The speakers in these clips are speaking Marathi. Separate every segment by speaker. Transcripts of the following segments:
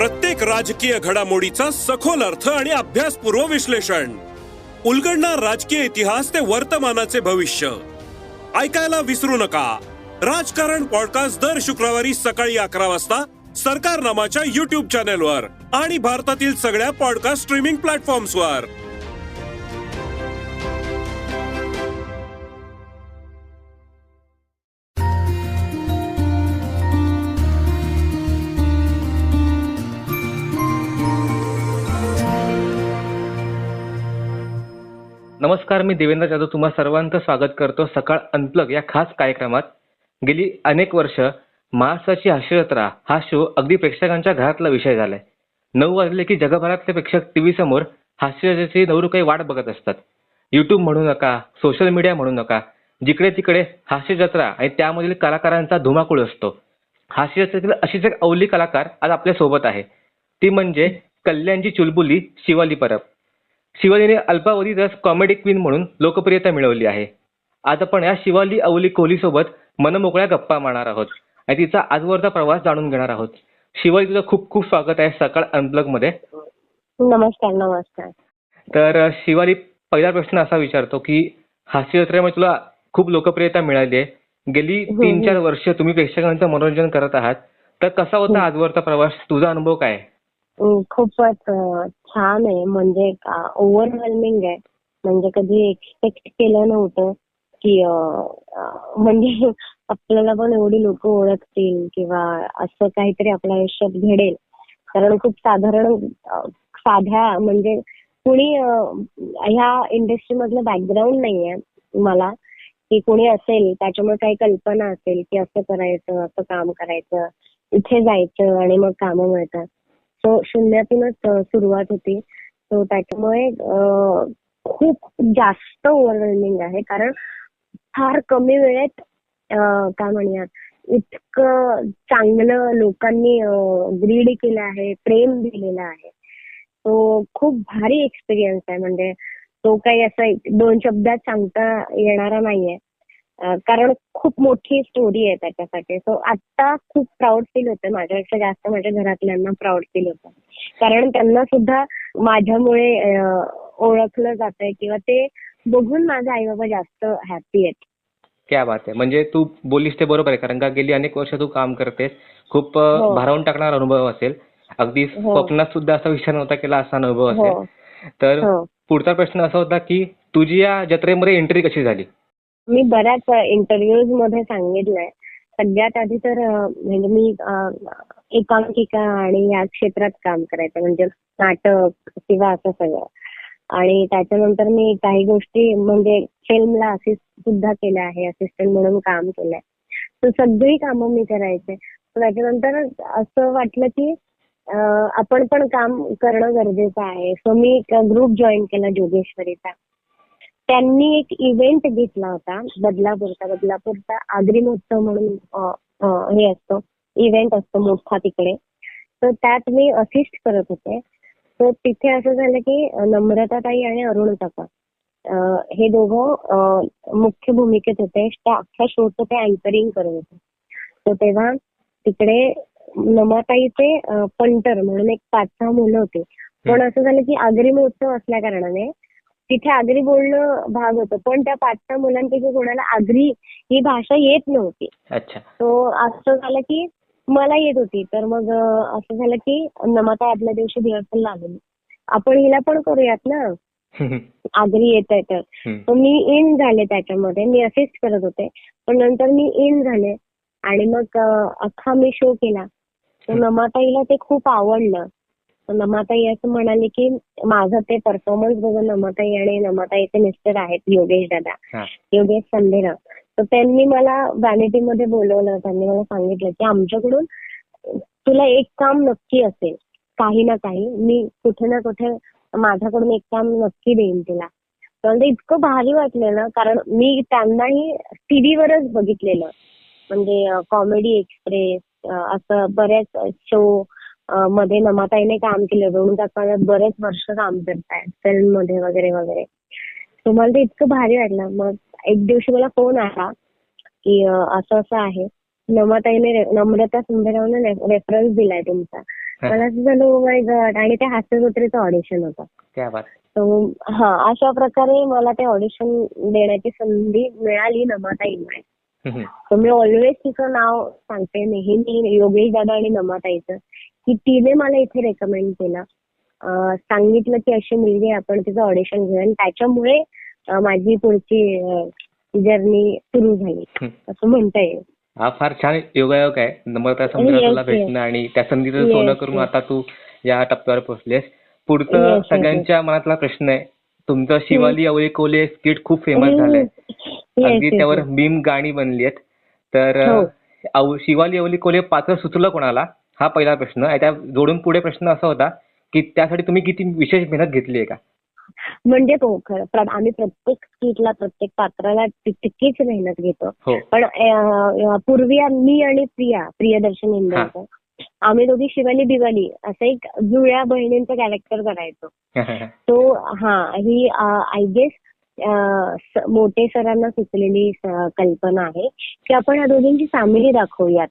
Speaker 1: प्रत्येक राजकीय घडामोडीचा सखोल अर्थ आणि अभ्यासपूर्व विश्लेषण. उलगडणार राजकीय इतिहास ते वर्तमानाचे भविष्य. ऐकायला विसरू नका. राजकारण पॉडकास्ट दर शुक्रवारी सकाळी अकरा वाजता सरकार नामाच्या युट्यूब चॅनेलवर आणि भारतातील सगळ्या पॉडकास्ट स्ट्रीमिंग प्लॅटफॉर्म्सवर
Speaker 2: नमस्कार मी देवेंद्र जाधव. तुम्हा सर्वांचं स्वागत करतो सकाळ अनप्लग या खास कार्यक्रमात. गेली अनेक वर्ष महाराष्ट्राची हास्यजत्रा हा शो अगदी प्रेक्षकांच्या घरातला विषय झालाय. नऊ वाजले की जगभरातले प्रेक्षक टीव्ही समोर हास्यजत्रेची नवरू काही वाट बघत असतात. युट्यूब म्हणू नका सोशल मीडिया म्हणू नका. जिकडे तिकडे हास्यजत्रा आणि त्यामधील कलाकारांचा धुमाकूळ असतो. हास्यजत्रेतील अशीच एक अवली कलाकार आज आपल्यासोबत आहे. ती म्हणजे कल्याणची चुलबुली शिवाली परब. शिवालीने अल्पावधीतच कॉमेडी क्वीन म्हणून लोकप्रियता मिळवली आहे. आज आपण या शिवाली अवली कोहलीसोबत मनमोकळ्या गप्पा मारणार आहोत आणि तिचा आजवरचा प्रवास जाणून घेणार आहोत. शिवाली तुझं खूप खूप स्वागत आहे सकाळ अनप्लगमध्ये.
Speaker 3: नमस्कार नमस्कार.
Speaker 2: तर शिवाली पहिला प्रश्न असा विचारतो की हास्यजत्रेमध्ये तुला खूप लोकप्रियता मिळाली आहे. गेली
Speaker 3: हो,
Speaker 2: तीन
Speaker 3: हो.
Speaker 2: चार वर्ष तुम्ही प्रेक्षकांचं मनोरंजन करत आहात. तर कसा होता
Speaker 3: हो.
Speaker 2: आजवरचा प्रवास? तुझा अनुभव काय
Speaker 3: खूपच छान आहे. म्हणजे ओव्हरवेलमिंग आहे. म्हणजे कधी एक्सपेक्ट केलं नव्हतं की म्हणजे आपल्याला पण एवढी लोक ओळखतील किंवा असं काहीतरी आपल्या आयुष्यात घडेल. कारण खूप साधारण साध्या म्हणजे कुणी ह्या इंडस्ट्री मधलं बॅकग्राऊंड नाहीये मला की कोणी असेल त्याच्यामुळे काही कल्पना असेल की असं करायचं असं काम करायचं इथे जायचं आणि मग कामं मिळतात. शून्यातूनच सुरुवात होती. सो त्याच्यामुळे खूप जास्त ओव्हरवेल्मिंग आहे. कारण फार कमी वेळेत काय म्हणूयात इतकं चांगलं लोकांनी ग्रीड केलं आहे प्रेम दिलेलं आहे. तो खूप भारी एक्सपिरियन्स आहे. म्हणजे तो काही असा दोन शब्दात सांगता येणारा नाहीये. कारण खूप मोठी स्टोरी आहे त्याच्यासाठी. सो आता खूप प्राऊड फील होतं. माझ्यापेक्षा जास्त माझ्या घरातल्यांना प्राऊड फील होतं. कारण त्यांना सुद्धा माझ्यामुळे ओळखलं जात आहे किंवा ते बघून माझे आई बाबा जास्त हॅपी आहेत.
Speaker 2: क्या बात आहे. म्हणजे तू बोललीस ते बरोबर आहे. कारण का गेली अनेक वर्ष तू काम करतेस. खूप
Speaker 3: हो.
Speaker 2: भारावून टाकणारा अनुभव असेल. अगदी
Speaker 3: हो.
Speaker 2: स्वप्नात सुद्धा असा विचार नव्हता केला असा अनुभव
Speaker 3: हो.
Speaker 2: असेल. तर पुढचा प्रश्न असा होता की तुझी या जत्रेमध्ये एंट्री कशी झाली?
Speaker 3: मी बऱ्याच इंटरव्ह्यूजमध्ये सांगितलंय. सगळ्यात आधी तर म्हणजे मी एकांकिका आणि या क्षेत्रात काम करायचं म्हणजे नाटक किंवा असं सगळं. आणि त्याच्यानंतर मी काही गोष्टी म्हणजे फिल्मला असिस्ट सुद्धा केल्या आहे असिस्टंट म्हणून काम केलंय. तर सगळी कामं मी करायचे. त्याच्यानंतर असं वाटलं की आपण पण काम करणं गरजेचं आहे. सो मी ग्रुप जॉईन केला जोगेश्वरीचा. त्यांनी एक इव्हेंट घेतला होता बदलापूरचा. बदलापूरचा आगरी महोत्सव म्हणून हे असतो इव्हेंट असतो मोठा तिकडे. तर त्यात मी असिस्ट करत होते. तर तिथे असं झालं की नम्रताताई आणि अरुण काका हे दोघं मुख्य भूमिकेत होते. अख्ख्या शोचं ते अँकरिंग करत होते. तर तेव्हा तिकडे नमाताईचे पंटर म्हणून एक पाच सहा मुलं होते. पण असं झालं की आगरी महोत्सव असल्या कारणाने तिथे आगरी बोलणं भाग होतं. पण त्या पाच सहा मुलांपैकी कोणाला आगरी ही भाषा येत नव्हती.
Speaker 2: अच्छा.
Speaker 3: तो असं झालं की मला येत होती. तर मग असं झालं की नमाता आदल्या दिवशी रिहर्सल लागली. आपण हिला पण करूयात ना? आगरी येत आहे तर. मी इन झाले त्याच्यामध्ये. मी असिस्ट करत होते. पण नंतर मी इन झाले. आणि मग अख्खा मी शो केला. तर नमाताईला ते खूप आवडलं. नमाताई असं म्हणाले की माझं ते परफॉर्मन्स बघून नमाताई आणि नमाताईचे मिस्टर आहेत योगेश दादा. योगेश संधेरा तर त्यांनी मला व्हॅनिटीमध्ये बोलवलं त्यांनी मला सांगितलं की आमच्याकडून तुला एक काम नक्की असेल काही ना काही मी कुठे ना कुठे माझ्याकडून एक काम नक्की देईन तुला. तर इतकं भारी वाटलं ना कारण मी त्यांनाही टीव्हीवरच बघितलेलं. म्हणजे कॉमेडी एक्सप्रेस असं बऱ्याच शो मध्ये नमाताईने काम केलं दोन काका बरेच वर्ष काम करतायत. फिल्ममध्ये वगैरे वगैरे. तर मला ते इतकं भारी वाटलं. मग एक दिवशी मला फोन आला की असं असं आहे. नमाताईने नम्रता सुंदररावने रेफरन्स दिलाय तुमचा. मला असं झालं "Oh माय गॉड आणि ते हास्यजत्रेचं ऑडिशन होतं. हा अशा प्रकारे मला ते ऑडिशन देण्याची संधी मिळाली नमाताईमुळे. मी ऑलवेज तिचं नाव सांगते. नेहमी योगेश दादा आणि नमाताईचं. की तिने मला इथे रेकमेंड केलं. सांगितलं की अशी मुलगी आहे, आपण तिचं ऑडिशन घेऊया. आणि त्याच्यामुळे माझी पुढची जर्नी सुरू झाली. असं म्हणता येईल.
Speaker 2: हा फार छान योगायोग आहे. नम्रता तुला. भेटणं आणि त्या संधीचं सोनं करून. आता तू या टप्प्यावर पोहोचलेस पुढचं सगळ्यांच्या मनातला प्रश्न आहे. तुमचं शिवाली अवळी कोले स्किट खूप फेमस झालंय. अगदी त्यावर. मीम गाणी बनली आहेत तर
Speaker 3: हो.
Speaker 2: शिवाली अवली कोले पात्र सुचलं कोणाला? हा पहिला प्रश्न. आणि त्या जोडून पुढे प्रश्न असा होता की त्यासाठी तुम्ही किती विशेष मेहनत घेतली आहे का?
Speaker 3: म्हणजे तो खरं आम्ही प्रत्येक स्किटला प्रत्येक पात्राला तितकीच मेहनत घेतो.
Speaker 2: हो.
Speaker 3: पण पूर्वी मी आणि प्रिया प्रियदर्शन इंदोरकर आम्ही दोघी शिवाली दिवाली असं एक जुळ्या बहिणींचं कॅरेक्टर करायचो तो हा ही आय गेस मोठे सरांना सुचलेली कल्पना आहे की आपण या दोघींची सामिरी दाखवूयात.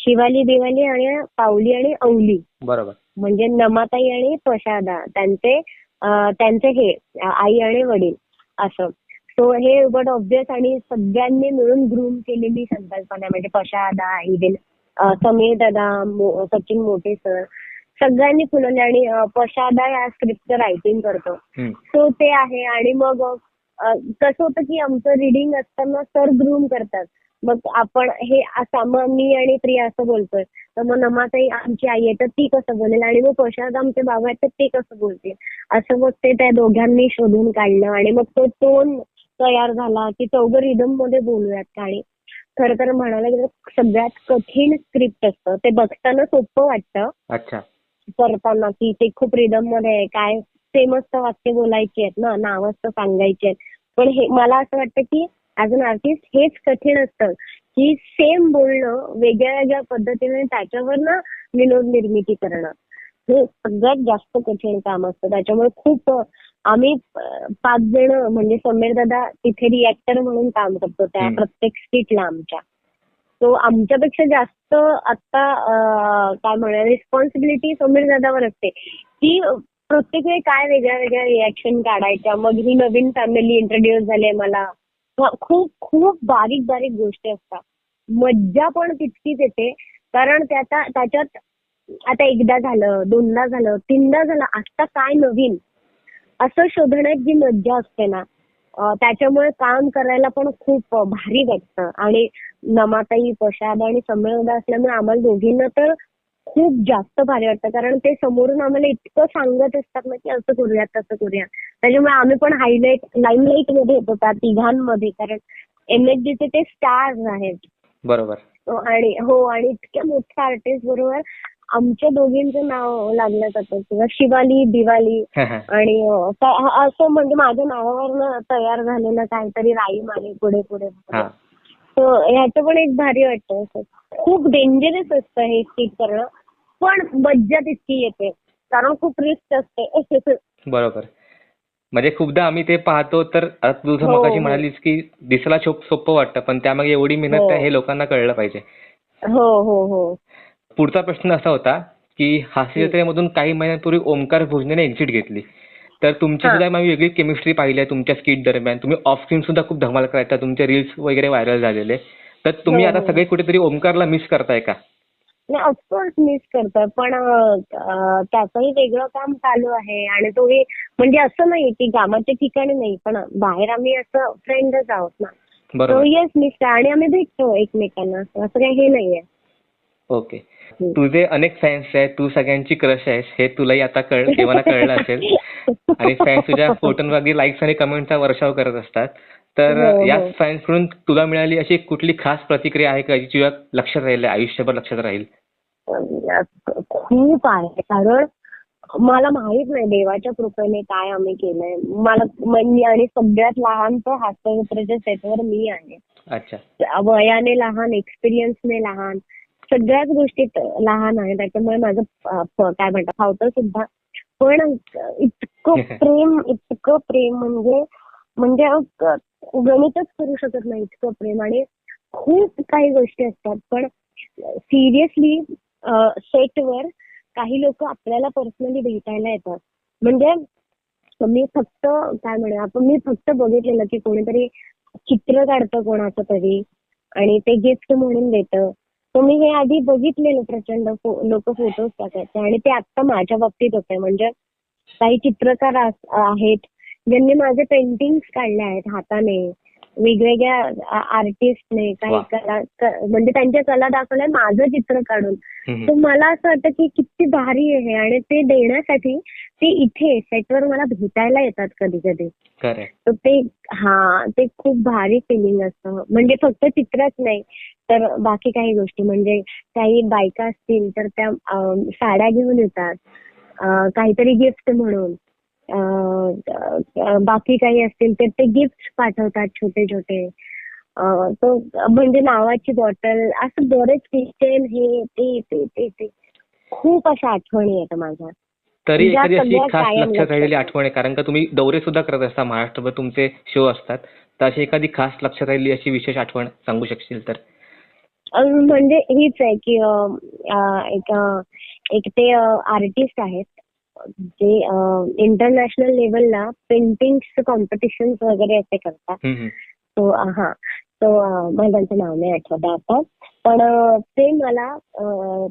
Speaker 3: शिवाली दिवाली आणि पावली आणि अवली
Speaker 2: बरोबर.
Speaker 3: म्हणजे नमाताई आणि प्रसादा त्यांचे त्यांचे हे आई आणि वडील असं. सो हे बट ऑब्विस आणि सगळ्यांनी मिळून ग्रूम केलेली संकल्पना म्हणजे दिल अं, समीर दादा सचिन मोठे सर सगळ्यांनी फुलवले आणि प्रसादा या स्क्रिप्टचं रायटिंग करतो. सो ते आहे. आणि मग कसं होतं की आमचं रिडिंग असताना सर ग्रूम करतात. मग आपण हे असं मग मी आणि प्रिया असं बोलतोय. तर मग नमाताई आमची आई आहे तर ती कसं बोलेल? आणि मग प्रशांत आमचे बाबा आहेत तर ते कसं बोलतील? असं मग ते त्या दोघांनी शोधून काढलं आणि मग तो टोन तयार झाला की चौघं रिदममध्ये बोलूयात आणि खरं तर म्हणायला गेलं सगळ्यात कठीण स्क्रिप्ट असतं. ते बघताना सोपं वाटतं.
Speaker 2: अच्छा.
Speaker 3: करताना की ते खूप रिदममध्ये आहे. काय सेमच वाक्य बोलायची आहेत ना नावच तर सांगायची आहेत. पण हे मला असं वाटतं की ऍज अन आर्टिस्ट हेच कठीण असतं की सेम बोलणं वेगळ्या वेगळ्या पद्धतीने त्याच्यावर ना विनोद निर्मिती करणं. हे सगळ्यात जास्त कठीण काम असतं. त्याच्यामुळे खूप आम्ही पाच जण म्हणजे समीर दादा तिथे रिॲक्टर म्हणून काम करतो त्या. प्रत्येक स्किटला आमच्या. तो आमच्यापेक्षा जास्त आता काय म्हणूया रिस्पॉन्सिबिलिटी समीर दादावर असते. की प्रत्येक वेळी काय वेगळ्या वेगळ्या रिॲक्शन काढायच्या? मग ही नवीन फॅमिली इंट्रोड्यूस झाली मला. खूप खूप बारीक बारीक गोष्टी असतात. मज्जा पण तितकीच येते. कारण त्याचा त्याच्यात आता एकदा झालं दोनदा झालं तीनदा झालं आता काय नवीन? असं शोधण्यात जी मज्जा असते ना त्याच्यामुळे काम करायला पण खूप भारी वाटतं. आणि नमाताई प्रसाद आणि संमेलदा असल्यामुळे आम्हाला दोघींना तर खूप जास्त भारी वाटतं. कारण ते समोरून आम्हाला इतकं सांगत असतात ना की असं करूया तसं करूया. त्याच्यामुळे आम्ही पण हायलाईट लाईमलाईटमध्ये येतो त्या तिघांमध्ये. कारण एम एच चे ते स्टार्स आहेत.
Speaker 2: बरोबर.
Speaker 3: आणि हो आणि इतक्या मोठ्या आर्टिस्ट बरोबर आमच्या दोघींचं नाव लागलं जातं. किंवा शिवाली दिवाली आणि असं म्हणजे माझ्या नावावरनं तयार झालेलं काहीतरी राईम आहे पुढे पुढे. ह्याचं पण एक भारी वाटतं असं. खूप डेंजरस असतं हे स्किट करणं. पण मज्जा तितकी येते. कारण खूप रिस्क असते.
Speaker 2: बरोबर. म्हणजे खूपदा आम्ही ते पाहतो तर आता तू जसं
Speaker 3: हो,
Speaker 2: मगाशी
Speaker 3: हो.
Speaker 2: म्हणालीस की दिसायला सोप- वाटतं पण त्यामागे एवढी मेहनत
Speaker 3: हो.
Speaker 2: आहे हे लोकांना कळलं पाहिजे.
Speaker 3: हो हो हो.
Speaker 2: पुढचा प्रश्न असा होता की हास्य जत्रेमधून काही महिन्यांपूर्वी ओमकार भोजनेने एक्झिट घेतली. तर तुमची. सुद्धा आम्ही वेगळी केमिस्ट्री पाहिली आहे तुमच्या स्किट दरम्यान. तुम्ही ऑफ स्क्रीन सुद्धा खूप धमाल करायचा तुमचे रील्स वगैरे व्हायरल झालेले. तर तुम्ही
Speaker 3: हो,
Speaker 2: आता
Speaker 3: हो.
Speaker 2: सगळे कुठेतरी ओमकारला मिस करताय का?
Speaker 3: नाही ऑफकोर्स मिस करतात पण त्याचंही वेगळं काम चालू आहे. आणि तोही म्हणजे असं नाही की कामाच्या ठिकाणी नाही पण बाहेर आम्ही असं फ्रेंडच आहोत ना. तो येस मिस आणि आम्ही भेटतो एकमेकांना. असं काही हे नाहीये
Speaker 2: ओके तुझे अनेक फॅन्स आहेत तू सगळ्यांची क्रश आहेस हे तुलाही आता कळ देवाला कळलं असेल. आणि फॅन्स तुझ्या फोटोंवर अगदी लाईक्स आणि कमेंटचा वर्षाव करत असतात. तर
Speaker 3: हो, हो.
Speaker 2: याच फॅन्सकडून तुला मिळाली अशी कुठली खास प्रतिक्रिया आहे का जी तुझ्या लक्षात राहील आयुष्यभर लक्षात राहील?
Speaker 3: खूप आहे. कारण मला माहीत नाही देवाच्या कृपेने काय आम्ही केलंय. मला म्हणजे आणि सगळ्यात लहान तर हास्यचित्राच्या सेटवर मी आहे.
Speaker 2: अच्छा.
Speaker 3: वयाने लहान एक्सपिरियन्सने लहान सगळ्याच गोष्टीत लहान आहे. त्याच्यामुळे माझं काय म्हणतात फावतं सुद्धा पण इतकं प्रेम इतकं प्रेम म्हणजे म्हणजे गणितच करू शकत नाही इतकं प्रेम. आणि खूप काही गोष्टी असतात पण सिरियसली सेटवर काही लोक आपल्याला पर्सनली भेटायला येतात. म्हणजे मी फक्त काय म्हणूया आपण मी फक्त बघितलेलं की कोणीतरी चित्र काढतं कोणाचं तरी आणि ते गिफ्ट म्हणून देतं. तर मी हे आधी बघितलेलं प्रचंड लोक फोटोज टाकायचे आणि ते आता माझ्या बाबतीत होते म्हणजे काही चित्रकार आहेत. ज्यांनी माझे पेंटिंग्स काढले आहेत हाताने. वेगवेगळ्या आर्टिस्टने काही. कला म्हणजे त्यांच्या कला दाखवल्या माझं चित्र काढून. तर मला असं वाटतं की किती भारी आहे आणि ते देण्यासाठी ते इथे सेटवर मला भेटायला येतात कधी कधी तर ते हा ते खूप भारी फिलिंग असतं. म्हणजे फक्त चित्रच नाही तर बाकी काही गोष्टी. म्हणजे काही बायका असतील तर त्या साड्या घेऊन येतात. काहीतरी गिफ्ट म्हणून. बाकी काही असतील तर ते गिफ्ट पाठवतात छोटे छोटे तो म्हणजे नावाची बॉटल असं बरेच किचन हे ते ते ते ते. खूप अशा आठवणी आहेत माझ्या.
Speaker 2: तरी एखादी अशी खास लक्षात राहिलेली. आठवण आहे कारण का तुम्ही दौरे सुद्धा करत असता महाराष्ट्रभर तुमचे शो असतात. तर अशी एखादी खास लक्षात राहिलेली अशी विशेष आठवण सांगू शकशील तर?
Speaker 3: म्हणजे हीच आहे की एक एक ते आर्टिस्ट आहेत. जे इंटरनॅशनल लेवलला पेंटिंग कॉम्पिटिशन वगैरे असे करतात. तो हा. तो मला त्यांचं नाव नाही आठवत आता. पण ते मला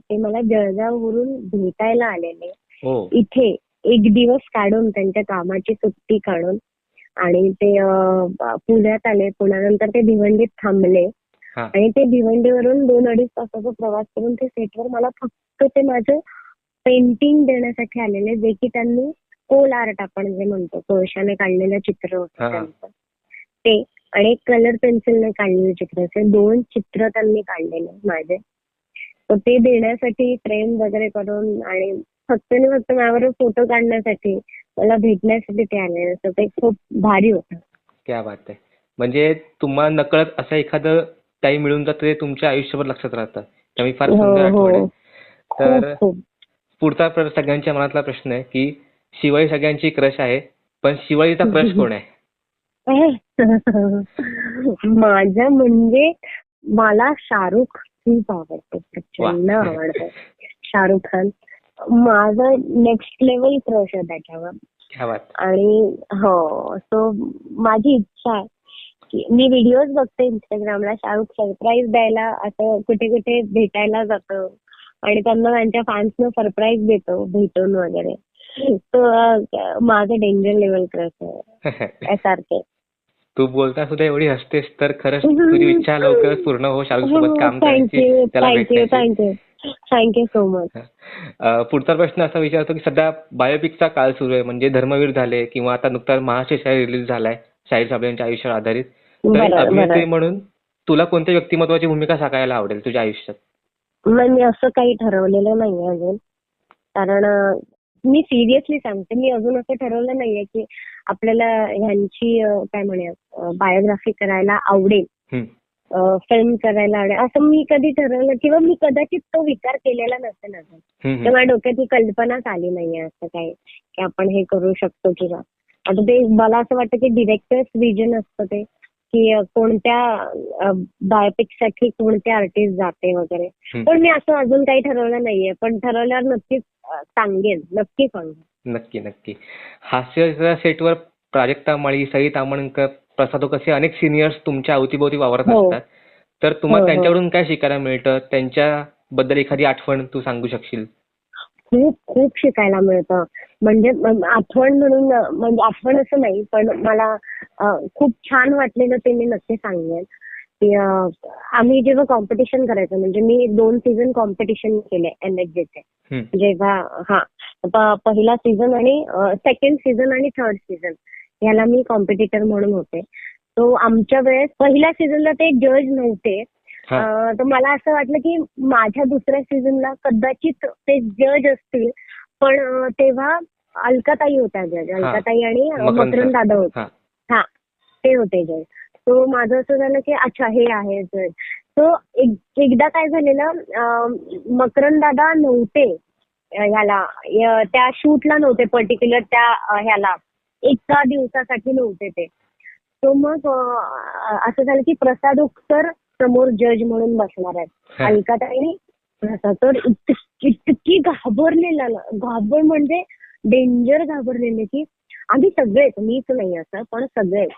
Speaker 3: ते मला जळगाववरून भेटायला आलेले.
Speaker 2: हो.
Speaker 3: इथे एक दिवस काढून त्यांच्या कामाची सुट्टी काढून आणि ते पुण्यात आले. पुण्यानंतर ते भिवंडीत थांबले. आणि ते भिवंडीवरून दोन अडीच तासाचा प्रवास करून ते सेटवर मला फक्त ते माझं पेंटिंग देण्यासाठी आलेले जे की त्यांनी कोल आर्ट आपण जे म्हणतो कोळशाने काढलेलं चित्र होतं. त्यांचं. ते आणि एक कलर पेन्सिलने काढलेलं चित्र असे दोन चित्र त्यांनी काढलेले माझे. तर ते देण्यासाठी फ्रेम वगैरे करून आणि फक्त आणि फक्त माझ्याबरोबर फोटो काढण्यासाठी मला भेटण्यासाठी ते आलेले. तर ते खूप भारी होतं.
Speaker 2: क्या बात आहे. म्हणजे तुम्हाला नकळत असं एखादं काही मिळून जातं ते तुमच्या आयुष्यभर लक्षात राहतं.
Speaker 3: हो हो.
Speaker 2: तर पुढचा प्र- सगळ्यांच्या मनातला प्रश्न आहे की शिवाई सगळ्यांची क्रश आहे पण शिवाईचा क्रश कोण आहे?
Speaker 3: माझं म्हणजे मला शाहरुख खूप आवडतो प्रचंड. आवडतो. शाहरुख खान. माझं नेक्स्ट लेवल क्रश आहे त्याच्यावर.
Speaker 2: क्या बात.
Speaker 3: आणि हो सो माझी इच्छा आहे की मी व्हिडिओज बघते इंस्टाग्रामला शाहरुख सरप्राईज द्यायला असं कुठे कुठे भेटायला जातो. आणि त्यांना त्यांच्या फॅन्सना सरप्राईज देतो भेटून वगैरे. तो माझं डेंजर लेवल क्रश आहे. एस आर के
Speaker 2: तू बोलता सुद्धा एवढी हसतेस तर खरंच तुझी इच्छा लवकरच पूर्ण हो सोबत काम
Speaker 3: थँक्यू
Speaker 2: करायची
Speaker 3: thank you thank you thank you so much
Speaker 2: पुढचा प्रश्न असा विचारतो की सध्या बायोपिकचा काळ सुरू आहे म्हणजे धर्मवीर झाले किंवा आता नुकताच महाशय शाहीर रिलीज झालाय शाहीर साहेब यांच्या आयुष्यावर आधारित. तर अभिनेत्री म्हणून तुला कोणत्या व्यक्तिमत्वाची भूमिका साकारायला आवडेल तुझ्या आयुष्यात?
Speaker 3: नाही मी असं काही ठरवलेलं नाहीये अजून. कारण मी सिरियसली सांगते मी अजून असं ठरवलं नाहीये की आपल्याला ह्यांची काय म्हणूया बायोग्राफी करायला आवडेल. फिल्म करायला आवडेल. असं मी कधी ठरवलं किंवा मी कदाचित तो विचार केलेला नसेल अजून. माझ्या डोक्यात ही कल्पनाच आली नाहीये असं काही की आपण हे करू शकतो किंवा. आता ते मला असं वाटतं की डिरेक्टर्स विजन असतं ते. की कोणत्या बायोपिकसाठी कोणते आर्टिस्ट जाते वगैरे. पण मी असं अजून काही ठरवलं नाहीये. पण ठरवल्यावर नक्कीच सांगेन. नक्की सांगेन.
Speaker 2: नक्की नक्की. हास्याच्या सेटवर प्राजक्ता माळी सई तामणकर प्रसाद ओक असे अनेक सिनियर्स तुमच्या अवतीभोवती वावरत
Speaker 3: हो.
Speaker 2: असतात. तर तुम्हाला
Speaker 3: हो, हो.
Speaker 2: त्यांच्याकडून काय शिकायला मिळतं? त्यांच्याबद्दल एखादी आठवण तू सांगू शकशील?
Speaker 3: खूप खूप शिकायला मिळतं. म्हणजे आठवण म्हणून म्हणजे आठवण असं नाही पण मला खूप छान वाटलेलं ते मी नक्की सांगेन. की आम्ही जेव्हा कॉम्पिटिशन करायचो म्हणजे मी दोन सीझन कॉम्पिटिशन केले एन एच चे.
Speaker 2: हम्म.
Speaker 3: जेव्हा हा पहिला सीझन आणि सेकंड सीझन आणि थर्ड सीझन याला मी कॉम्पिटिटर म्हणून होते. तो आमच्या वेळेस पहिल्या सीझनला ते जज नव्हते. तर मला असं वाटलं की माझ्या दुसऱ्या सीझनला कदाचित ते जज असतील. पण तेव्हा अलकाताई होत्या जज अलकाताई आणि
Speaker 2: मकरंद.
Speaker 3: दादा होते.
Speaker 2: हा.
Speaker 3: ते होते जज तो माझं असं झालं की अच्छा हे आहे जज तो एक एकदा काय झालेलं मकरंद दादा नव्हते ह्याला. त्या शूटला नव्हते पर्टिक्युलर त्या ह्याला. एका दिवसासाठी नव्हते ते. तो मग असं झालं की प्रसाद सर समोर जज म्हणून बसणार आहेत. प्रसाद तर इत- इतकी घाबरलेला ना घाबर म्हणजे डेंजर घाबरलेले की आम्ही सगळेच मीच नाही असं पण सगळेच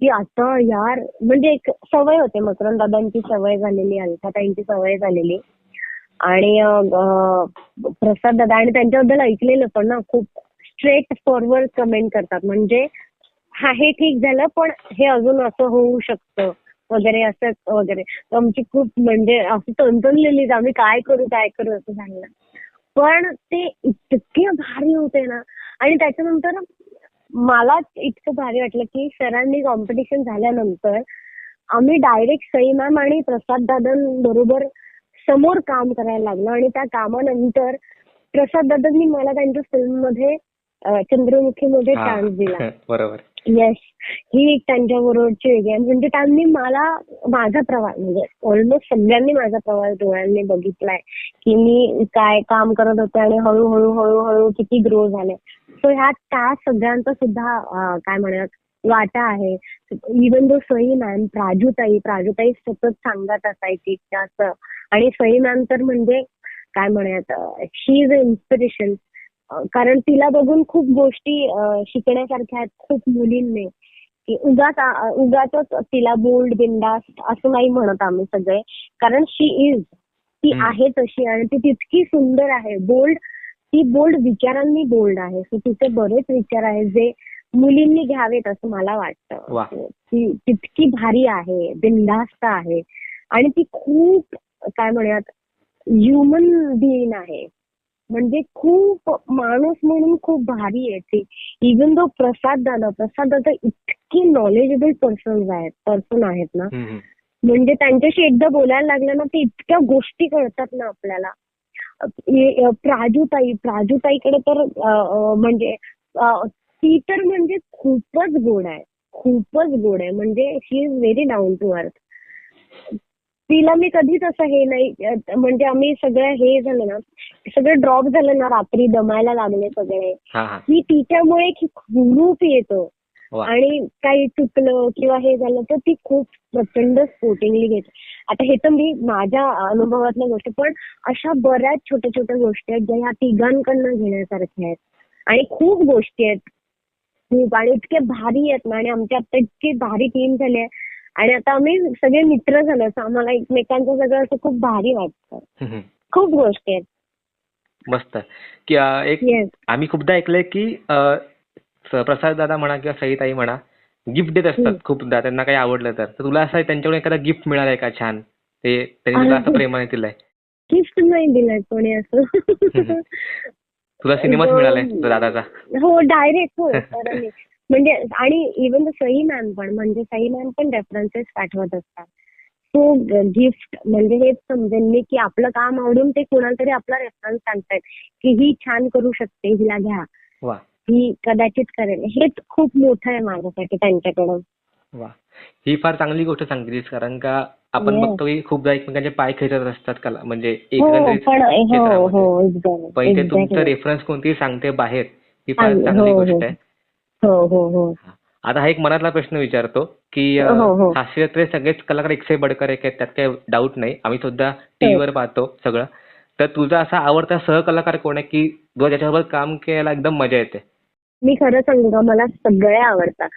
Speaker 3: की आता यार म्हणजे एक सवय होते मकरंद दादांची सवय झालेली अलकाताईंची सवय झालेली. आणि प्रसाद दादा आणि त्यांच्याबद्दल ऐकलेलं पण ना खूप स्ट्रेट फॉरवर्ड कमेंट करतात. म्हणजे हा हे ठीक झालं पण हे अजून असं होऊ शकतं. वगैरे असं वगैरे. आमची खूप म्हणजे असं तणतणलेली आम्ही काय करू काय करू असं झालं पण ते इतके भारी होते ना. आणि त्याच्यानंतर मला इतकं भारी वाटलं की सरांनी कॉम्पिटिशन झाल्यानंतर आम्ही डायरेक्ट सई मॅम आणि प्रसाद दादांबरोबर समोर काम करायला लागलो. आणि त्या कामानंतर प्रसाद दादांनी मला त्यांच्या फिल्ममध्ये चंद्रमुखीमध्ये
Speaker 2: हा.
Speaker 3: चान्स दिला.
Speaker 2: बरोबर.
Speaker 3: येस ही एक त्यांच्या बरोबरची वेगळी आहे. म्हणजे त्यांनी मला माझा प्रवास म्हणजे ऑलमोस्ट सगळ्यांनी माझा प्रवास डोळ्यांनी बघितलाय की मी काय काम करत होते आणि हळूहळू हळूहळू किती ग्रो झाले. सो ह्या त्या सगळ्यांचा सुद्धा काय म्हणूयात वाटा आहे. इवन दो सई मॅम प्राजूताई प्राजूताई सतत सांगत असायची जास्त आणि सई मॅम तर म्हणजे काय म्हणूयात शी इज अ इन्स्पिरेशन कारण तिला बघून खूप गोष्टी शिकण्यासारख्या आहेत खूप मुलींनी. की उगाच उगाचच तिला बोल्ड बिंदास असं नाही म्हणत आम्ही सगळे. कारण शी इज ती. आहे तशी आणि ती तितकी सुंदर आहे. बोल्ड ती बोल्ड विचारांनी बोल्ड आहे. सो तिचे बरेच विचार आहेत जे मुलींनी घ्यावेत असं मला. वाटतं. ती तितकी भारी आहे बिनधास्त आहे. आणि ती खूप काय म्हणूयात ह्युमन बिईंग आहे. म्हणजे खूप माणूस म्हणून खूप भारी आहे ती. इवन दो प्रसाद दादा प्रसाद दादा इतके नॉलेजेबल पर्सन आहेत पर्सन आहेत ना. म्हणजे त्यांच्याशी एकदा बोलायला लागलं ना ते इतक्या गोष्टी कळतात ना आपल्याला. प्राजूताई प्राजूताईकडे तर म्हणजे ती तर म्हणजे खूपच गोड आहे. खूपच गोड आहे. म्हणजे she is very down to earth तिला मी कधीच असं हे नाही म्हणजे आम्ही सगळं हे झालं ना सगळं ड्रॉप झालं ना रात्री दमायला लागले सगळे. की तिच्यामुळे खूप येतो. आणि काही चुकलं किंवा हे झालं तर ती खूप प्रचंड स्पोर्टिंगली घेते. आता हे तर मी माझ्या अनुभवातल्या गोष्टी पण अशा बऱ्याच छोट्या छोट्या गोष्टी आहेत ज्या ह्या तिघांकडनं घेण्यासारख्या आहेत. आणि खूप गोष्टी आहेत. खूप आणि इतके भारी आहेत ना आणि आमच्या आता इतकी भारी टीम झाली आहे. आणि आता आम्ही सगळे मित्र झालो असं आम्हाला एकमेकांचं सगळं असं खूप भारी वाटतं. खूप गोष्टी आहेत.
Speaker 2: मस्त. की एक आम्ही खूपदा ऐकलंय की प्रसाद दादा म्हणा किंवा सईताई म्हणा गिफ्ट देत असतात. खूपदा त्यांना काही आवडलं तर. तुला असं त्यांच्याकडून एखादा गिफ्ट मिळालाय का छान? ते त्यांनी तुला असं. प्रेमाने दिलंय.
Speaker 3: गिफ्ट नाही दिलाय कोणी असं.
Speaker 2: तुला सिनेमाच मिळालाय तो दादाचा.
Speaker 3: हो डायरेक्ट हो म्हणजे आणि इवन सई मॅम पण म्हणजे सई मॅम पण रेफरन्सेस पाठवत असतात सो गिफ्ट म्हणजे हेच समजेल मी की आपलं काम आवडून ते कोणाला तरी आपला रेफरन्स सांगतायत की ही छान करू शकते हिला घ्या ही कदाचित करेल हेच खूप मोठं आहे माझ्यासाठी त्यांच्याकडून
Speaker 2: वा ही फार चांगली गोष्ट सांगितलीस कारण का आपण. बघतो की खूपदा एकमेकांचे पाय खेचत असतात कला म्हणजे
Speaker 3: हो
Speaker 2: एकंदरीत
Speaker 3: पण हो
Speaker 2: क्षेत्रामध्ये.
Speaker 3: हो
Speaker 2: इथे तुमचं. रेफरन्स कोणती सांगते बाहेर ही फार
Speaker 3: चांगलं,
Speaker 2: गोष्ट. आहे
Speaker 3: हो हो हो.
Speaker 2: आता हा एक मनातला प्रश्न विचारतो की
Speaker 3: हो, हो.
Speaker 2: सगळेच कलाकार एकसे बडकर एक आहेत त्यात काही डाऊट नाही. आम्ही सुद्धा टीव्हीवर पाहतो सगळं. तर तुझा असा आवडता सहकलाकार कोण आहे की जो ज्याच्याबरोबर काम करायला एकदम मजा येते?
Speaker 3: मी खरं सांगू का मला सगळे आवडतात.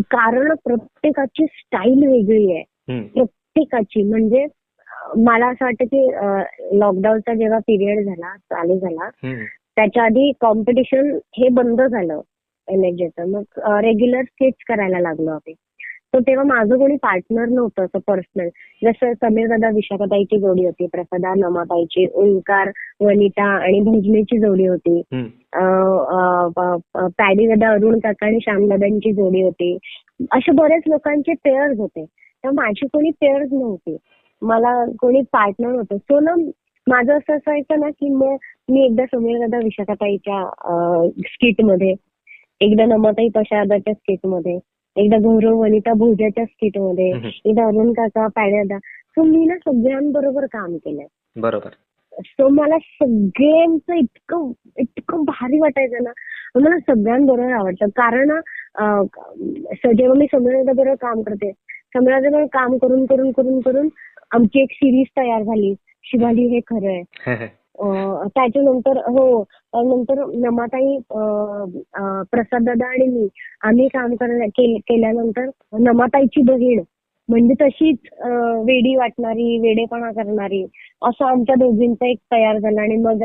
Speaker 3: कारण प्रत्येकाची स्टाईल वेगळी आहे.
Speaker 2: हम्म.
Speaker 3: प्रत्येकाची. म्हणजे अं, मला असं वाटतं की लॉकडाऊनचा जेव्हा पिरियड झाला चालू झाला
Speaker 2: हम्म.
Speaker 3: त्याच्या आधी कॉम्पिटिशन हे बंद झालं. एनएचचं मग रेग्युलर स्केच करायला लागलो आम्ही. तर तेव्हा माझं कोणी पार्टनर नव्हतं असं पर्सनल जसं समीर दादा विशाखाताईची जोडी होती प्रसादा नमाताईची ओंकार वनिता आणि भजनीची जोडी होती. पॅडी दादा अरुण काका आणि श्यामदादांची जोडी होती. असे बरेच लोकांचे पेअर्स होते. तर माझी कोणी पेअर्स नव्हती. मला कोणी पार्टनर नव्हतं. सो ना माझं असं असायचं ना की मग मी एकदा समीर दादा विशाखाताईच्या स्किटमध्ये एकदा नमाताई पशादाच्या स्किटमध्ये एकदा गौरव वनिता भोजाच्या
Speaker 2: स्किटमध्ये.
Speaker 3: एकदा अरुण काका पॅडी दादा सो मी ना सगळ्यांबरोबर काम केलंय.
Speaker 2: बरोबर.
Speaker 3: सो मला सगळ्यांचं इतकं इतकं भारी वाटायचं ना मला सगळ्यांबरोबर आवडतं. कारण जेव्हा मी बरोबर काम करते समीरदा बरोबर काम करून करून करून करून आमची एक सिरीज तयार झाली. शिवाली हे खरं आहे. त्याच्यानंतर हो नंतर नमाताई प्रसाद अं, प्रसाददादा आणि मी आम्ही काम केल्यानंतर नमाताईची बहीण म्हणजे तशीच वेडी वाटणारी वेडेपणा करणारी असं आमच्या दोघींचा एक तयार झाला आणि मग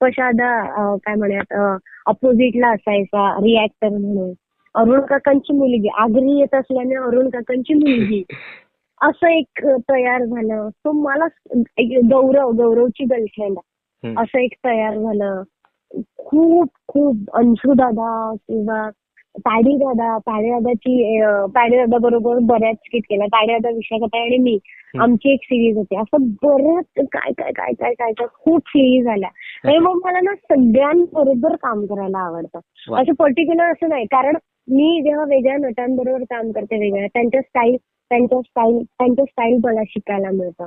Speaker 3: प्रशादा काय म्हणूयात अपोजिटला असायचा रिॲक्टर म्हणून. अरुण काकांची मुलगी आगरी येत असल्याने अरुण काकांची मुलगी असं एक तयार झालं. सो मला एक गौरव गौरवची गर्लफ्रेंड असं एक तयार झालं. खूप खूप अंशू दादा किंवा पॅडी दादा पॅडी दादाची पॅडी दादा बरोबर बऱ्याच स्किट केल्या. पॅडी दादा विशाखा आणि मी. आमची एक सिरीज होती. असं बरंच काय काय काय काय काय काय खूप सिरीज आल्या आणि मग मला ना सगळ्यांबरोबर काम करायला आवडतं. असं पर्टिक्युलर असं नाही. कारण मी जेव्हा वेगळ्या नटांबरोबर काम करते वेगळ्या त्यांच्या स्टाईल त्यांच्या स्टाईल त्यांच्या स्टाईल मला शिकायला मिळतं.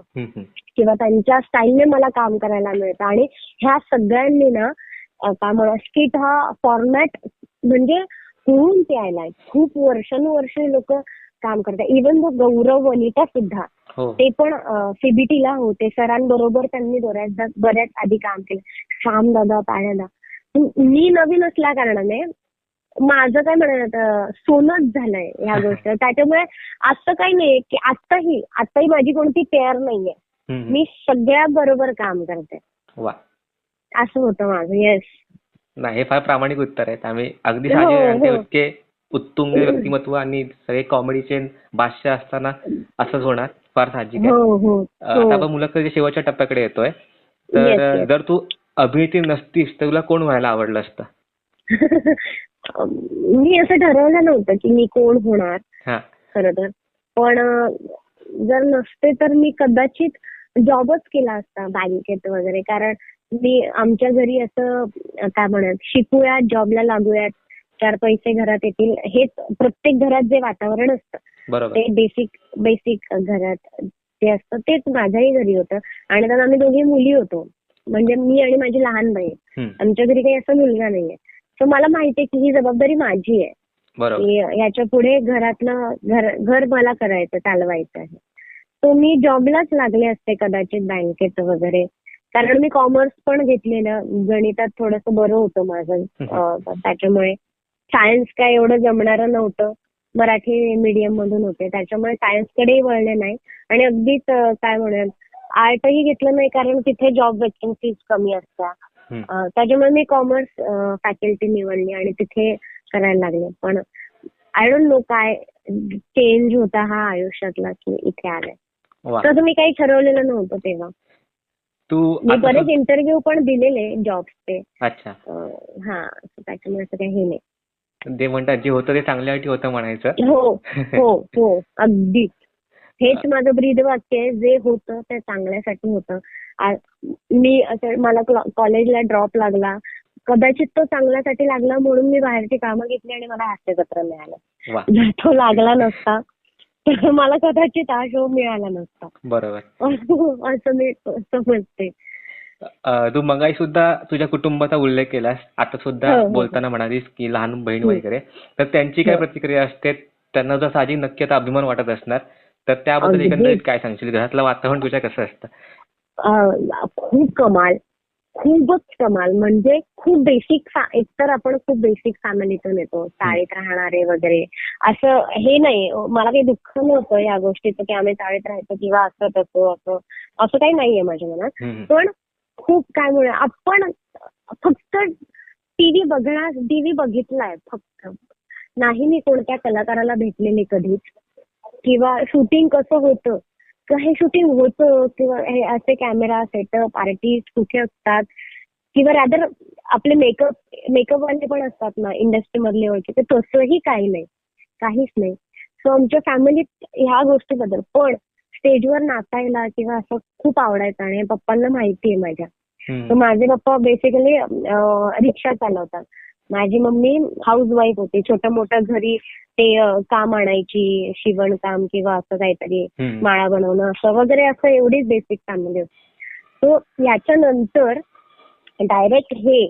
Speaker 3: किंवा त्यांच्या स्टाईलने मला काम करायला मिळतं. आणि ह्या सगळ्यांनी ना काय म्हणा स्किट हा फॉर्मॅट म्हणजे होऊन ते आलाय खूप वर्षानुवर्ष लोक काम करतात. इवन गौरव वनिता सुद्धा
Speaker 2: हो.
Speaker 3: ते पण सीबीटीला होते. सरांबरोबर त्यांनी बऱ्याचदा बऱ्याच आधी काम केलं. श्याम दादा पाण्यादा. मी नवीन असल्या कारणाने माझं काय म्हणत सोनच झालंय ह्या गोष्ट. त्याच्यामुळे असं काही नाही की आत्ताही आत्ताही माझी कोणती पेअर नाहीये. मी सगळ्या बरोबर काम करते.
Speaker 2: वा.
Speaker 3: असं होतं माझं येस
Speaker 2: नाही हे फार प्रामाणिक उत्तर आहेत. आम्ही अगदी
Speaker 3: हो, हो.
Speaker 2: इतके उत्तुंग व्यक्तिमत्व आणि सगळे कॉमेडीचे भाष्य असताना असंच होणार. फार साहजिक आहे.
Speaker 3: हो
Speaker 2: आता आपण मुलाखतीच्या शेवटच्या टप्प्याकडे येतोय. तर. जर तू अभिनेत्री नसतीस तर तुला कोण व्हायला आवडलं असतं?
Speaker 3: मी असं ठरवलं नव्हतं की मी कोण होणार.
Speaker 2: हा.
Speaker 3: खरं तर. पण जर नसते तर मी कदाचित जॉबच केला असता बँकेत वगैरे. कारण मी आमच्या घरी असं काय म्हणत शिकूयात जॉबला लागूयात चार पैसे घरात येतील. हेच प्रत्येक घरात जे वातावरण असतं ते बेसिक बेसिक घरात जे असतं तेच माझ्याही घरी होतं. आणि त्यात आम्ही दोघी मुली होतो. म्हणजे मी आणि माझी लहान बहीण.
Speaker 2: हम्म,
Speaker 3: आमच्या घरी काही असा मुलगा नाहीये. सो मला माहिती आहे की ही जबाबदारी माझी आहे. याच्यापुढे घरातलं घर घर मला करायचं चालवायचं आहे. तो मी जॉबलाच लागले असते कदाचित बँकेत वगैरे. कारण मी कॉमर्स पण घेतलेलं. गणितात थोडंसं बरं होतं माझं त्याच्यामुळे. सायन्स काय एवढं जमणारं नव्हतं. मराठी मीडियम मधून होते. त्याच्यामुळे सायन्सकडेही वळले नाही. आणि अगदीच काय म्हणूयात आर्टही घेतलं नाही कारण तिथे जॉब वेकन्सीज कमी असतात. त्याच्यामुळे मी कॉमर्स फॅकल्टी निवडली आणि तिथे करायला लागले. पण आय डोंट नो काय चेंज होता हा आयुष्यातला की इथे आलाय. तसं मी काही ठरवलेलं नव्हतं तेव्हा.
Speaker 2: तू
Speaker 3: मी बरेच इंटरव्ह्यू पण दिलेले जॉबचे
Speaker 2: अच्छा.
Speaker 3: हा त्याच्यामुळे असं काही हे नाही.
Speaker 2: ते म्हणतात जे होतं ते चांगल्यासाठी होतं म्हणायचं.
Speaker 3: हो हो हो अगदीच. हेच माझं ब्रीद वाक्य आहे जे होतं ते चांगल्यासाठी होतं. मी असं मला कॉलेजला ड्रॉप लागला. कदाचित तो चांगल्यासाठी लागला म्हणून मी बाहेरची कामं घेतली आणि मला हास्यपत्र मिळालं. तो लागला नसता तर मला कदाचित हा शो मिळाला नसता.
Speaker 2: बरोबर.
Speaker 3: असं मी समजते
Speaker 2: तू मगाई सुद्धा तुझ्या कुटुंबाचा उल्लेख केलास. आता सुद्धा
Speaker 3: हो, हो.
Speaker 2: बोलताना म्हणालीस की लहान बहीण. वगैरे. तर त्यांची काय
Speaker 3: हो.
Speaker 2: प्रतिक्रिया असते? त्यांना जर साहजिक नक्की आता अभिमान वाटत असणार तर त्याबद्दल. एकंदरीत काय सांगशील? घरातलं वातावरण तुझ्या कसं असतं?
Speaker 3: खूप कमाल. खूपच कमाल. म्हणजे खूप बेसिक एकतर आपण खूप बेसिक फॅमिलीतून येतो. चाळीत राहणारे वगैरे. असं हे नाही. मला काही दुःख नव्हतं या गोष्टीचं की आम्ही चाळीत राहायचो किंवा असं तसं असं असं काही नाहीये माझ्या मनात. पण खूप काय म्हणूया आपण फक्त टीव्ही बघणार टीव्ही बघितलाय फक्त. नाही मी कोणत्या कलाकाराला भेटलेली कधीच. किंवा शूटिंग कसं होतं हे शूटिंग होतं किंवा हे असे कॅमेरा सेटअप आर्टिस्ट कुठे असतात? किंवा रॅदर आपले मेकअप मेकअप वाले पण असतात ना इंडस्ट्री मधले ओळखी. तर तसंही काही नाही. काहीच नाही. सो आमच्या फॅमिलीत ह्या गोष्टीबद्दल. पण स्टेजवर नाचायला किंवा असं खूप आवडायचं आणि पप्पांना माहिती आहे माझ्या माझे पप्पा बेसिकली रिक्षा चालवतात. माझी मम्मी हाऊस वाईफ होती छोटं मोठं घरी ते काम आणायची शिवणकाम किंवा असं काहीतरी. माळा बनवणं असं वगैरे असं एवढीच बेसिक फॅमिली होती सो याच्यानंतर डायरेक्ट हे.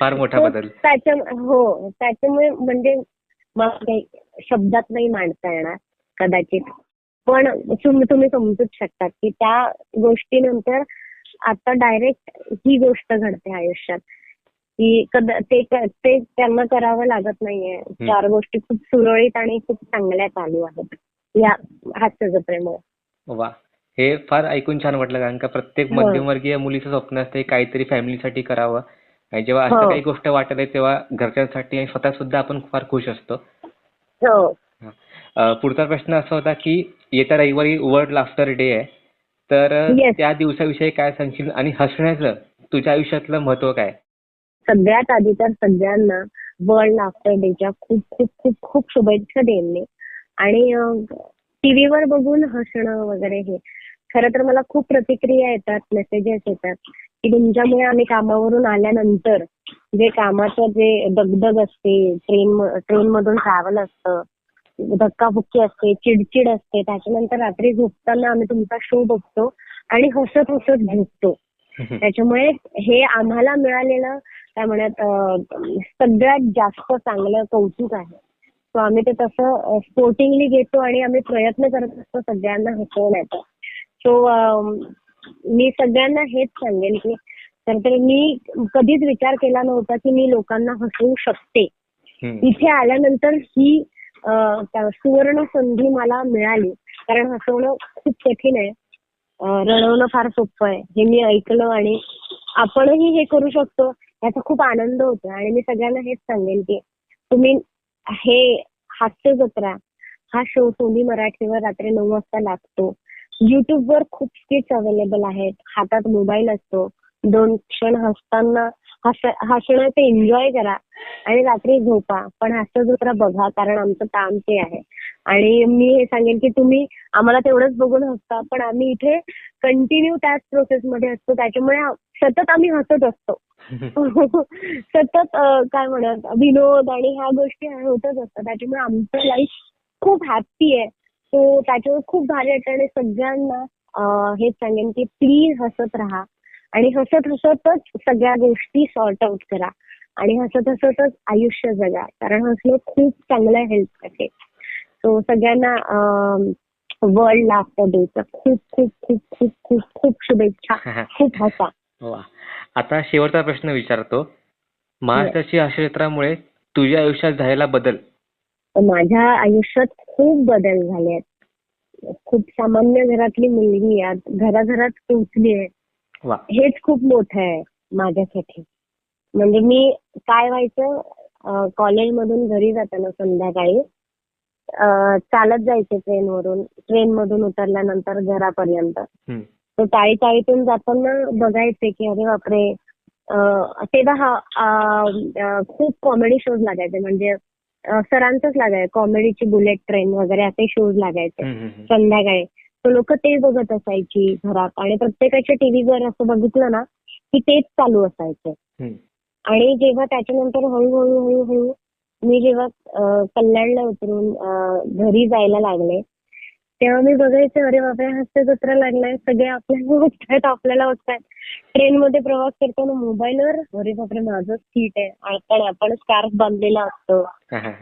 Speaker 2: फार मोठा बदल
Speaker 3: त्याच्या हो त्याच्यामुळे म्हणजे मला काही शब्दात नाही मांडता येणार कदाचित पण तुम- तुम्ही समजूच शकतात की त्या गोष्टीनंतर आता डायरेक्ट ही गोष्ट घडते आयुष्यात की कदा ते त्यांना करावं लागत नाहीये. चार गोष्टी खूप सुरळीत आणि खूप चांगल्या चालू आहेत. या हास्य जत्रेमुळे.
Speaker 2: वा. हे फार ऐकून छान वाटलं कारण का प्रत्येक
Speaker 3: हो.
Speaker 2: मध्यमवर्गीय मुलीचं स्वप्न असते काहीतरी फॅमिलीसाठी करावं. आणि जेव्हा असं
Speaker 3: हो.
Speaker 2: काही गोष्ट वाटत आहे तेव्हा घरच्यांसाठी आणि स्वतः सुद्धा आपण फार खुश असतो.
Speaker 3: हो.
Speaker 2: पुढचा प्रश्न असा होता की येत्या रविवारी वर्ल्ड लाफ्टर डे आहे. तर. त्या दिवसाविषयी काय सांगशील आणि हसण्याचं तुझ्या आयुष्यातलं महत्त्व काय?
Speaker 3: सगळ्यात आधी तर सगळ्यांना वर्ल्ड आफ्टर डेच्या खूप खूप खूप खूप शुभेच्छा मी. आणि टीव्हीवर बघून हसणं वगैरे हे. खरं तर मला खूप प्रतिक्रिया येतात मेसेजेस येतात की तुमच्यामुळे आम्ही कामावरून आल्यानंतर जे कामाचं जे दगदग असते ट्रेन ट्रेन मधून ट्रॅव्हल असतं धक्काबुक्की असते चिडचिड असते त्याच्यानंतर रात्री झोपताना आम्ही तुमचा शो बघतो आणि हसत हसत झोपतो त्याच्यामुळे हे आम्हाला मिळालेलं काय म्हणत सगळ्यात जास्त चांगलं कौतुक आहे. सो आम्ही ते तसं स्पोर्टिंगली घेतो आणि आम्ही प्रयत्न करत असतो सगळ्यांना हसवण्याचा सो मी सगळ्यांना हेच सांगेन की तर मी कधीच विचार केला नव्हता की मी लोकांना हसवू शकते. इथे आल्यानंतर ही सुवर्ण संधी मला मिळाली. कारण हसवणं खूप कठीण आहे. रडवणं फार सोपं आहे. हे मी ऐकलं आणि आपणही हे करू शकतो. याचा खूप आनंद होतो. आणि मी सगळ्यांना हेच सांगेन की तुम्ही हे हास्य जत्रा हा शो सोनी मराठीवर रात्री नऊ वाजता लागतो. युट्यूबवर खूप स्किट्स अवेलेबल आहेत. हातात मोबाईल असतो. दोन क्षण हसताना हस हसणं ते एन्जॉय करा आणि रात्री झोपा. पण हास्य जत्रा बघा कारण आमचं काम ते आहे. आणि मी हे सांगेन की तुम्ही आम्हाला तेवढंच बघून हसता पण आम्ही इथे कंटिन्यू त्याच प्रोसेसमध्ये असतो. त्याच्यामुळे सतत आम्ही हसत असतो. सतत काय म्हणत विनोद आणि ह्या गोष्टी होतच असतात. त्याच्यामुळे आमचं लाईफ खूप हॅप्पी आहे. तो त्याच्यावर खूप भारी वाटतं आणि सगळ्यांना हेच सांगेन की प्लीज हसत राहा. आणि हसत हसतच सगळ्या गोष्टी सॉर्ट आउट करा. आणि हसत हसतच आयुष्य जगा. कारण हसणं खूप चांगलं आहे हेल्थसाठी सो सगळ्यांना वर्ल्ड लाफ्टर डेचं खूप खूप खूप खूप खूप खूप शुभेच्छा. खूप हसा.
Speaker 2: वा. आता शेवटचा प्रश्न विचारतो. महाराष्ट्राची हसयात्रामुळे तुझ्या आयुष्यात झालेला बदल?
Speaker 3: माझ्या आयुष्यात खूप बदल झाले आहेत. खूप सामान्य घरातली मुलगी आज घराघरात पोहोचली आहे. हेच खूप मोठं आहे माझ्यासाठी. म्हणजे मी काय व्हायचं कॉलेजमधून घरी जाताना संध्याकाळी चालत जायचे ट्रेनवरून ट्रेन मधून उतरल्यानंतर घरापर्यंत. तर टाळी टाळीतून जाताना बघायचे की अरे बापरे. अं, तेव्हा हा खूप कॉमेडी शोज लागायचे. म्हणजे सरांचंच लागायचं. कॉमेडीची बुलेट ट्रेन वगैरे असे शोज लागायचे. संध्याकाळी. तर लोक ते बघत असायची घरात. आणि प्रत्येकाच्या टीव्हीवर असं बघितलं ना की तेच चालू असायचं. आणि जेव्हा त्याच्यानंतर हळूहळू हळूहळू मी जेव्हा कल्याणला उतरून घरी जायला लागले तेव्हा मी बघायचे अरे बापरे हास्य जत्रा लागलाय. सगळे आपल्याला बघतायत आपल्याला बघतायत ट्रेनमध्ये प्रवास करताना मोबाईलवर अरे बापरे माझंच सीट आहे. आणि आपण स्कार्फ बांधलेला असतो.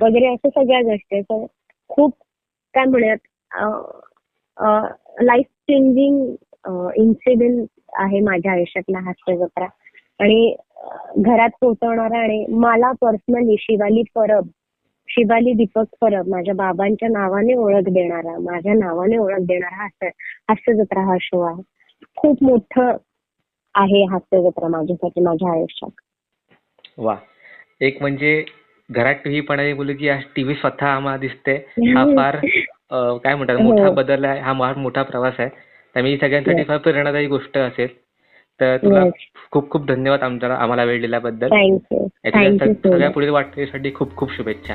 Speaker 3: वगैरे अशा सगळ्या गोष्टी. खूप काय म्हणूयात लाईफ चेंजिंग इन्सिडेंट आहे माझ्या आयुष्यातला हास्य जत्रा. आणि घरात पोहोचवणारा आणि मला पर्सनली शिवाली परब शिवाली दीपक परब माझ्या बाबांच्या नावाने ओळख देणारा माझ्या नावाने ओळख देणारा हास्य हास्य जत्रा हा शो आहे. खूप मोठं आहे हास्य जत्रा माझ्यासाठी माझ्या आयुष्यात.
Speaker 2: वा. एक म्हणजे घरात टीव्ही मुलगी आज टीव्ही स्वतः आम्हाला दिसते. हा फार काय म्हणतात मोठा
Speaker 3: हो.
Speaker 2: बदल आहे हा फार मोठा प्रवास आहे. त्यामुळे सगळ्यांसाठी फार प्रेरणादायी गोष्ट असेल. तर तुला. खूप खूप धन्यवाद आमच्या आम्हाला वेळ दिल्याबद्दल. सगळ्या पुढील वाटचालीसाठी खूप खूप शुभेच्छा.